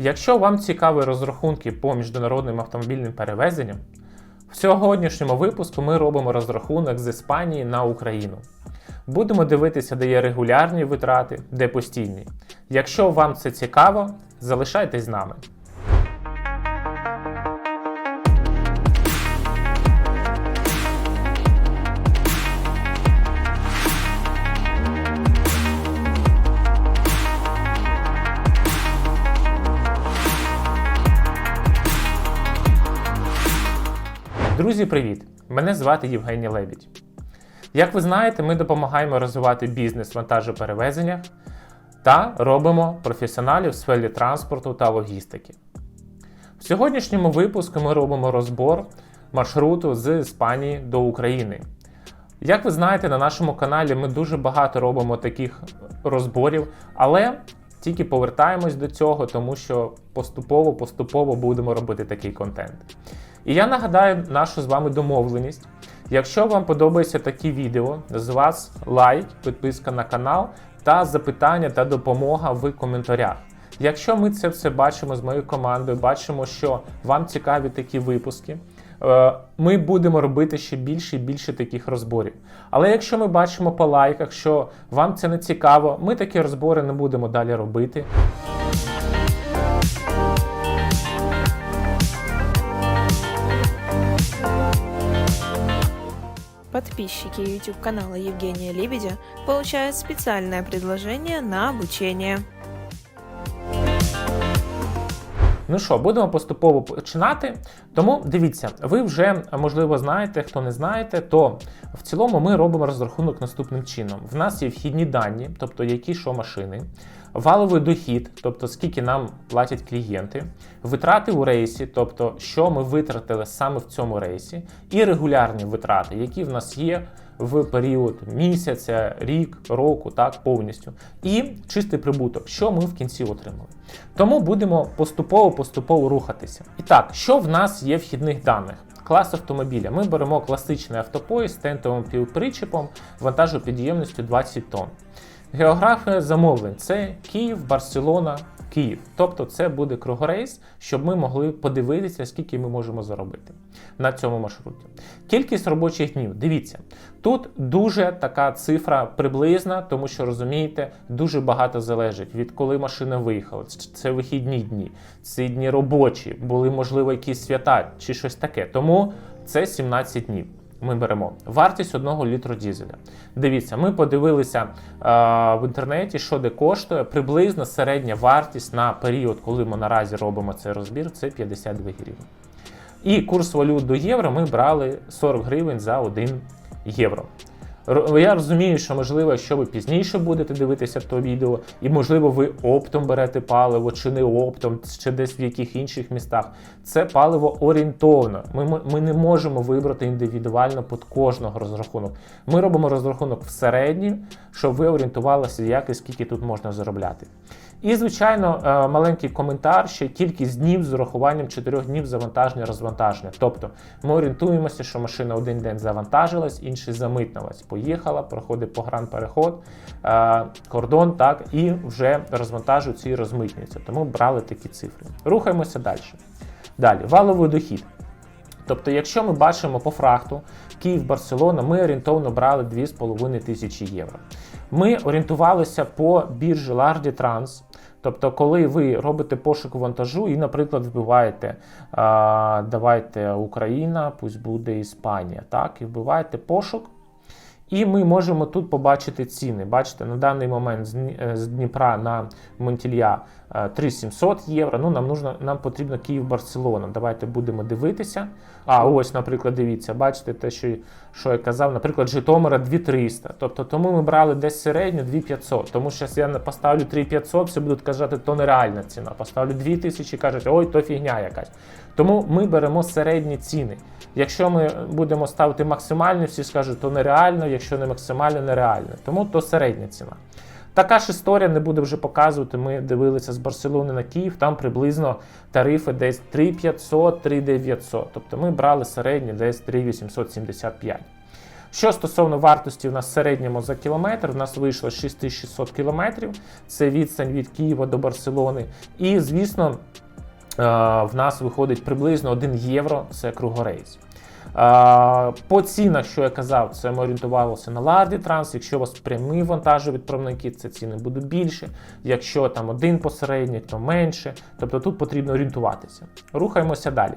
Якщо вам цікаві розрахунки по міжнародним автомобільним перевезенням, в сьогоднішньому випуску ми робимо розрахунок з Іспанії на Україну. Будемо дивитися, де є регулярні витрати, де постійні. Якщо вам це цікаво, залишайтесь з нами. Друзі, привіт! Мене звати Євгеній Лебідь. Як ви знаєте, ми допомагаємо розвивати бізнес вантажоперевезення та робимо професіоналів в сфері транспорту та логістики. В сьогоднішньому випуску ми робимо розбор маршруту з Іспанії до України. Як ви знаєте, на нашому каналі ми дуже багато робимо таких розборів, але тільки повертаємось до цього, тому що поступово-поступово будемо робити такий контент. І я нагадаю нашу з вами домовленість. Якщо вам подобаються такі відео, з вас лайк, підписка на канал та запитання та допомога в коментарях. Якщо ми це все бачимо з моєю командою, бачимо, що вам цікаві такі випуски, е, ми будемо робити ще більше і більше таких розборів. Але якщо ми бачимо по лайках, що вам це не цікаво, ми такі розбори не будемо далі робити. Подписчики YouTube канала Евгения Лебедя получают специальное предложение на обучение. Ну що, будемо поступово починати. Тому дивіться, ви вже можливо знаєте, хто не знаєте, то в цілому ми робимо розрахунок наступним чином. В нас є вхідні дані, тобто які що машини, валовий дохід, тобто скільки нам платять клієнти, витрати у рейсі, тобто що ми витратили саме в цьому рейсі, і регулярні витрати, які в нас є в період місяця, рік, року, так повністю. І чистий прибуток, що ми в кінці отримали. Тому будемо поступово-поступово рухатися. І так, що в нас є вхідних даних? Клас автомобіля. Ми беремо класичний автопоїзд з тентовим півпричепом вантажопідємністю 20 тонн. Географія замовлень це Київ, Барселона, Київ. Тобто це буде кругорейс, щоб ми могли подивитися, скільки ми можемо заробити на цьому маршруті. Кількість робочих днів. Дивіться, тут дуже така цифра приблизна, тому що розумієте, дуже багато залежить від коли машина виїхала. Це вихідні дні, це дні робочі, були можливо якісь свята чи щось таке. Тому це 17 днів ми беремо вартість одного літру дізеля. Дивіться, ми подивилися е, в інтернеті, що де коштує. Приблизно середня вартість на період, коли ми наразі робимо цей розбір, це 52 гривні. І курс валют до євро ми брали 40 гривень за 1 євро. Я розумію, що можливо, якщо ви пізніше будете дивитися то відео, і можливо ви оптом берете паливо, чи не оптом, чи десь в яких інших містах. Це паливо орієнтовно. Ми ми не можемо вибрати індивідуально під кожного розрахунок. Ми робимо розрахунок в середнім, щоб ви орієнтувалися, як і скільки тут можна заробляти. І, звичайно, е, маленький коментар ще кількість днів з урахуванням 4 днів завантаження розвантаження. Тобто ми орієнтуємося, що машина один день завантажилась, інший замитнулась. Поїхала, проходить погранпереход, е, кордон, так, і вже розвантажується і розмитнюється. Тому брали такі цифри. Рухаємося далі. Далі, валовий дохід. Тобто, якщо ми бачимо по фрахту Київ-Барселона, ми орієнтовно брали 2,5 тисячі євро. Ми орієнтувалися по біржі Lardy Trans, Тобто, коли ви робите пошук вантажу і, наприклад, вбиваєте давайте Україна, пусть буде Іспанія, так, і вбиваєте пошук. І ми можемо тут побачити ціни. Бачите, на даний момент з Дніпра на Монтілья 3700 євро. Ну, Нам нужно, нам потрібно Київ-Барселона. Давайте будемо дивитися. А ось, наприклад, дивіться, бачите те, що що я казав, наприклад, Житомира 2300. Тобто, тому ми брали десь середню 2500. Тому що я поставлю 3500, всі будуть казати, то нереальна ціна. Поставлю 2000, кажуть, ой, то фігня якась. Тому ми беремо середні ціни. Якщо ми будемо ставити максимальні, всі скажуть, то нереально, якщо не максимально, нереально. Тому то середня ціна. Така ж історія не буде вже показувати. Ми дивилися з Барселони на Київ, там приблизно тарифи десь 3500-3900. Тобто ми брали середні десь 3875. Що стосовно вартості, у нас в середньому за кілометр, у нас вийшло 6600 кілометрів. Це відстань від Києва до Барселони. І, звісно, е, в нас виходить приблизно 1 євро це кругорейс. Е, По цінах, що я казав, це ми орієнтувалися на Ларді Транс. Якщо у вас прямі вантажовідправники, це ціни будуть більше. Якщо там один посередник, то менше. Тобто тут потрібно орієнтуватися. Рухаємося далі.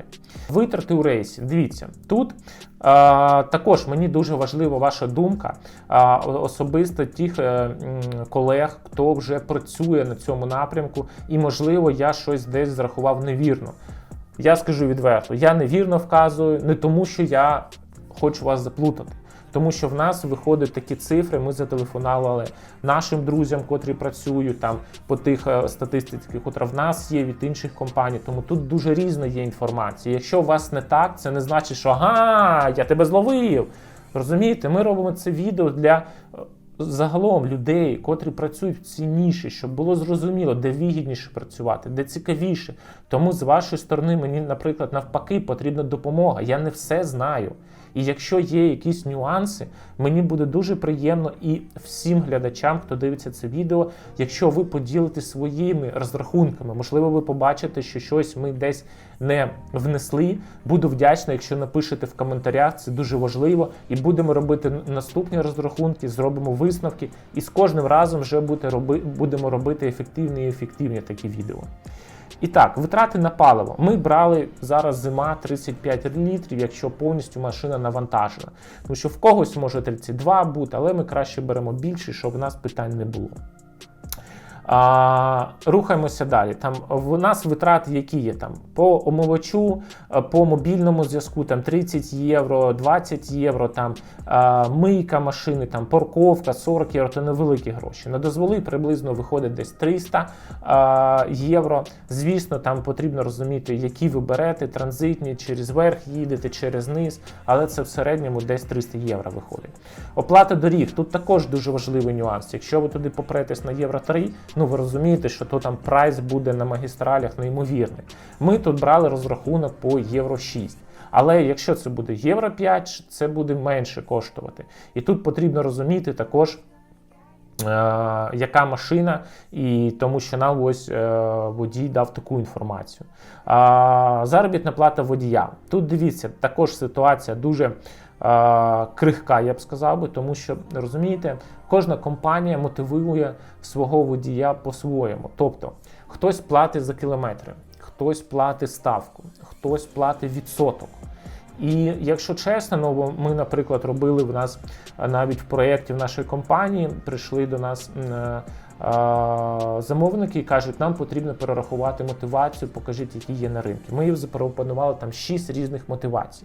Витрати у рейсі. Дивіться, тут а, також мені дуже важлива ваша думка, а, особисто тих е, м, колег, хто вже працює на цьому напрямку, і можливо я щось десь зрахував невірно. Я скажу відверто, я невірно вказую, не тому, що я хочу вас заплутати. Тому що в нас виходять такі цифри. Ми зателефонували нашим друзям, котрі працюють там по тих е, статистиці, котра в нас є від інших компаній. Тому тут дуже різна є інформація. Якщо у вас не так, це не значить, що ага, я тебе зловив. Розумієте, ми робимо це відео для е, загалом людей, котрі працюють в цій ніші, щоб було зрозуміло, де вигідніше працювати, де цікавіше. Тому з вашої сторони мені, наприклад, навпаки, потрібна допомога. Я не все знаю. І якщо є якісь нюанси, мені буде дуже приємно і всім глядачам, хто дивиться це відео, якщо ви поділитесь своїми розрахунками, можливо, ви побачите, що щось ми десь не внесли. Буду вдячний, якщо напишете в коментарях, це дуже важливо. І будемо робити наступні розрахунки, зробимо висновки, і з кожним разом вже будемо робити ефективні і ефективні такі відео. І так, витрати на паливо. Ми брали зараз зима 35 літрів, якщо повністю машина навантажена. Тому що в когось може 32 бути, але ми краще беремо більше, щоб в нас питань не було. А, рухаємося далі. Там в нас витрати, які є там по омивачу, е, по мобільному зв'язку, там 30 євро, 20 євро, там а, мийка машини, там парковка, 40 євро це невеликі гроші. На дозволи приблизно виходить десь 300 а, євро. Звісно, там потрібно розуміти, які ви берете, транзитні, через верх їдете, через низ, але це в середньому десь 300 євро виходить. Оплата доріг тут також дуже важливий нюанс. Якщо ви туди попретесь на євро 3, ну ви розумієте, що то там прайс буде на магістралях неймовірний. Ми тут брали розрахунок по євро 6. Але якщо це буде євро 5, це буде менше коштувати. І тут потрібно розуміти також. е, Яка машина, і тому що нам ось е, водій дав таку інформацію. Заробітна плата водія. Тут дивіться, також ситуація дуже крихка, я б сказав би, тому що розумієте, кожна компанія мотивує свого водія по-своєму. Тобто хтось платить за кілометри, хтось платить ставку, хтось платить відсоток. І якщо чесно, ну ми, наприклад, робили в нас навіть в проєкті в нашої компанії, прийшли до нас е, замовники і кажуть, нам потрібно перерахувати мотивацію, покажіть, які є на ринку. Ми запропонували там 6 різних мотивацій.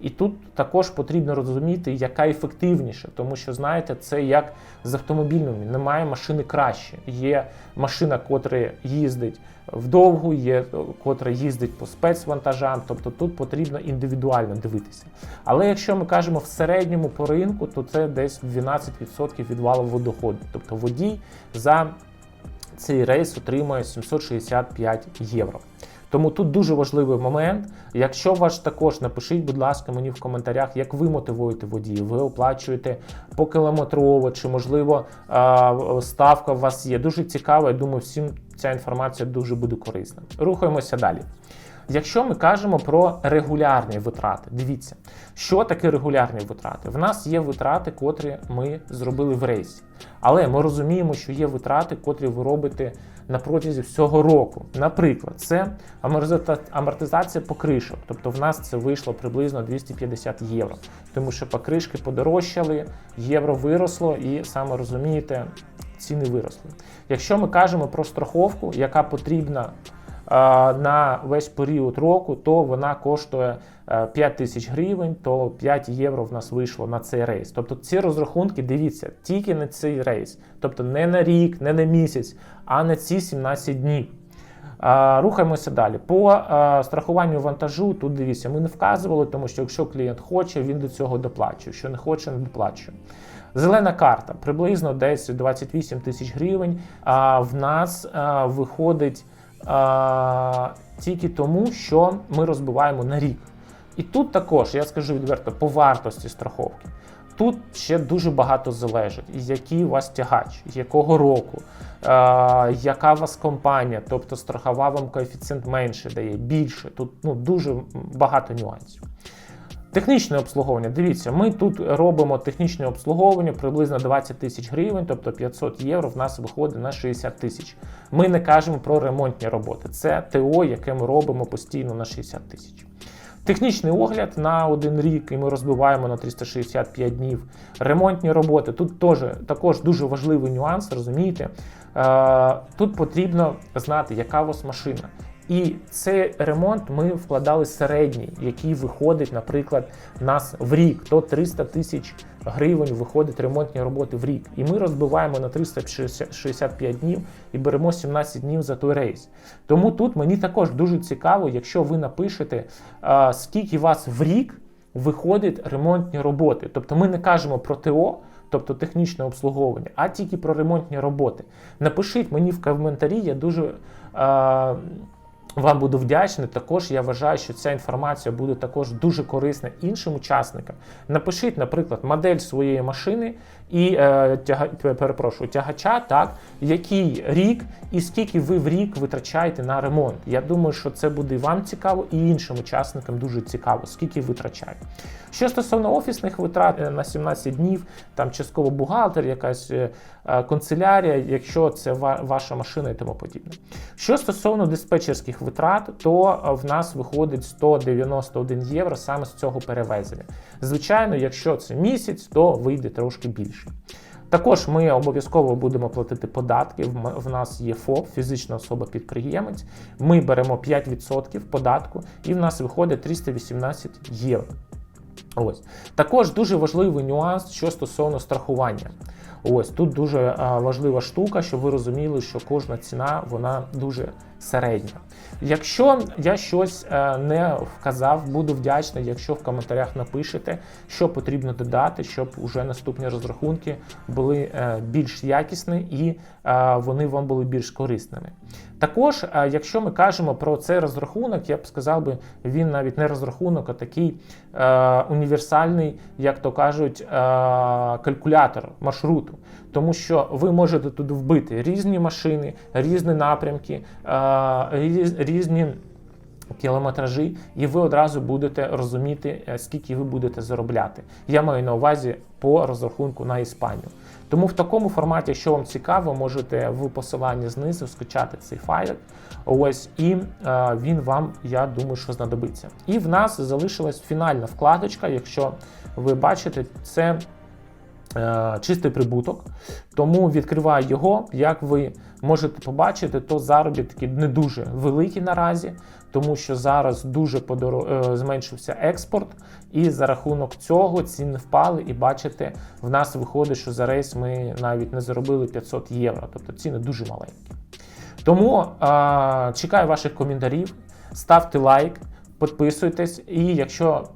І тут також потрібно розуміти, яка ефективніша, тому що знаєте, це як з автомобільними. Немає машини краще. Є машина, котра їздить вдовгу, є котра їздить по спецвантажам. Тобто тут потрібно індивідуально дивитися. Але якщо ми кажемо в середньому по ринку, то це десь 12% від валового доходу. Тобто водій за цей рейс отримує 765 євро. Тому тут дуже важливий момент. Якщо ваш також напишіть, будь ласка, мені в коментарях, як ви мотивуєте водіїв. Ви оплачуєте по кілометрово, чи можливо ставка у вас є. Дуже цікаво. Я думаю, всім ця інформація дуже буде корисна. Рухаємося далі. Якщо ми кажемо про регулярні витрати, дивіться, що таке регулярні витрати. В нас є витрати, котрі ми зробили в рейсі. Але ми розуміємо, що є витрати, котрі ви робите на протязі всього року. Наприклад, це амортиза- амортизація покришок. Тобто в нас це вийшло приблизно 250 євро. Тому що покришки подорожчали, євро виросло, і саме розумієте, ціни виросли. Якщо ми кажемо про страховку, яка потрібна на весь період року, то вона коштує е, 5 тисяч гривень, то 5 євро в нас вийшло на цей рейс. Тобто ці розрахунки, дивіться, тільки на цей рейс. Тобто не на рік, не на місяць, а на ці 17 днів. Рухаємося далі. По страхуванню вантажу, тут дивіться, ми не вказували, тому що якщо клієнт хоче, він до цього доплачує. Якщо не хоче, не доплачує. Зелена карта приблизно десь 28 тисяч гривень. А в нас виходить тільки тому, що ми розбиваємо на рік. І тут також я скажу відверто по вартості страховки. тут ще дуже багато залежить, який у вас тягач, якого року, е, яка у вас компанія, тобто страхова вам коефіцієнт менше дає, більше. Тут ну, дуже багато нюансів. Технічне обслуговування. Дивіться, ми тут робимо технічне обслуговування приблизно 20 тисяч гривень, тобто 500 євро в нас виходить на 60 тисяч. Ми не кажемо про ремонтні роботи. Це ТО, яке ми робимо постійно на 60 тисяч. Технічний огляд на один рік, і ми розбиваємо на 365 днів. Ремонтні роботи. Тут теж, також дуже важливий нюанс, розумієте? Е, тут потрібно знати, яка у вас машина. І цей ремонт ми вкладали середній, який виходить, наприклад, нас в рік. То 300 тисяч гривень виходить ремонтні роботи в рік. І ми розбиваємо на 365 днів і беремо 17 днів за той рейс. Тому тут мені також дуже цікаво, якщо ви напишете, скільки вас в рік виходить ремонтні роботи. Тобто ми не кажемо про ТО. Тобто технічне обслуговування, а тільки про ремонтні роботи. Напишіть мені в коментарі, я дуже е, вам буду вдячний. Також я вважаю, що ця інформація буде також дуже корисна іншим учасникам. Напишіть, наприклад, модель своєї машини і е, тяга, перепрошую, тягача, так, який рік і скільки ви в рік витрачаєте на ремонт. Я думаю, що це буде вам цікаво, і іншим учасникам дуже цікаво, скільки витрачаєте. Що стосовно офісних витрат е, на 17 днів, там частково бухгалтер, якась е, е, канцелярія, якщо це ва- ваша машина і тому подібне. Що стосовно диспетчерських витрат, то е, в нас виходить 191 євро саме з цього перевезення. Звичайно, якщо це місяць, то вийде трошки більше. Також ми обов'язково будемо платити податки. В нас є ФОП, фізична особа-підприємець. Ми беремо 5% податку, і в нас виходить 318 євро. Ось також дуже важливий нюанс, що стосовно страхування. Ось тут дуже важлива штука, щоб ви розуміли, що кожна ціна вона дуже середня. Якщо я щось е, не вказав, буду вдячний, якщо в коментарях напишете, що потрібно додати, щоб уже наступні розрахунки були е, більш якісні і е, вони вам були більш корисними. Також, е, якщо ми кажемо про цей розрахунок, я б сказав би, він навіть не розрахунок, а такий е, універсальний, як то кажуть, е, калькулятор маршруту. Тому що ви можете туди вбити різні машини, різні напрямки, е, різні кілометражі, і ви одразу будете розуміти, е, скільки ви будете заробляти. Я маю на увазі по розрахунку на Іспанію. Тому в такому форматі, якщо вам цікаво, можете в посиланні знизу скачати цей файл. Ось і е, він вам, я думаю, що знадобиться. І в нас залишилась фінальна вкладочка. Якщо ви бачите, це чистий прибуток. Тому відкриваю його. Як ви можете побачити, то заробітки не дуже великі наразі, тому що зараз дуже подоро... е, зменшився експорт, і за рахунок цього ціни впали. І бачите, в нас виходить, що за рейс ми навіть не заробили 500 євро, тобто ціни дуже маленькі. Тому е, чекаю ваших коментарів, ставте лайк, підписуйтесь, і якщо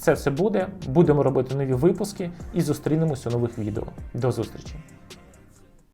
це все буде, будемо робити нові випуски і зустрінемося у нових відео. До зустрічі!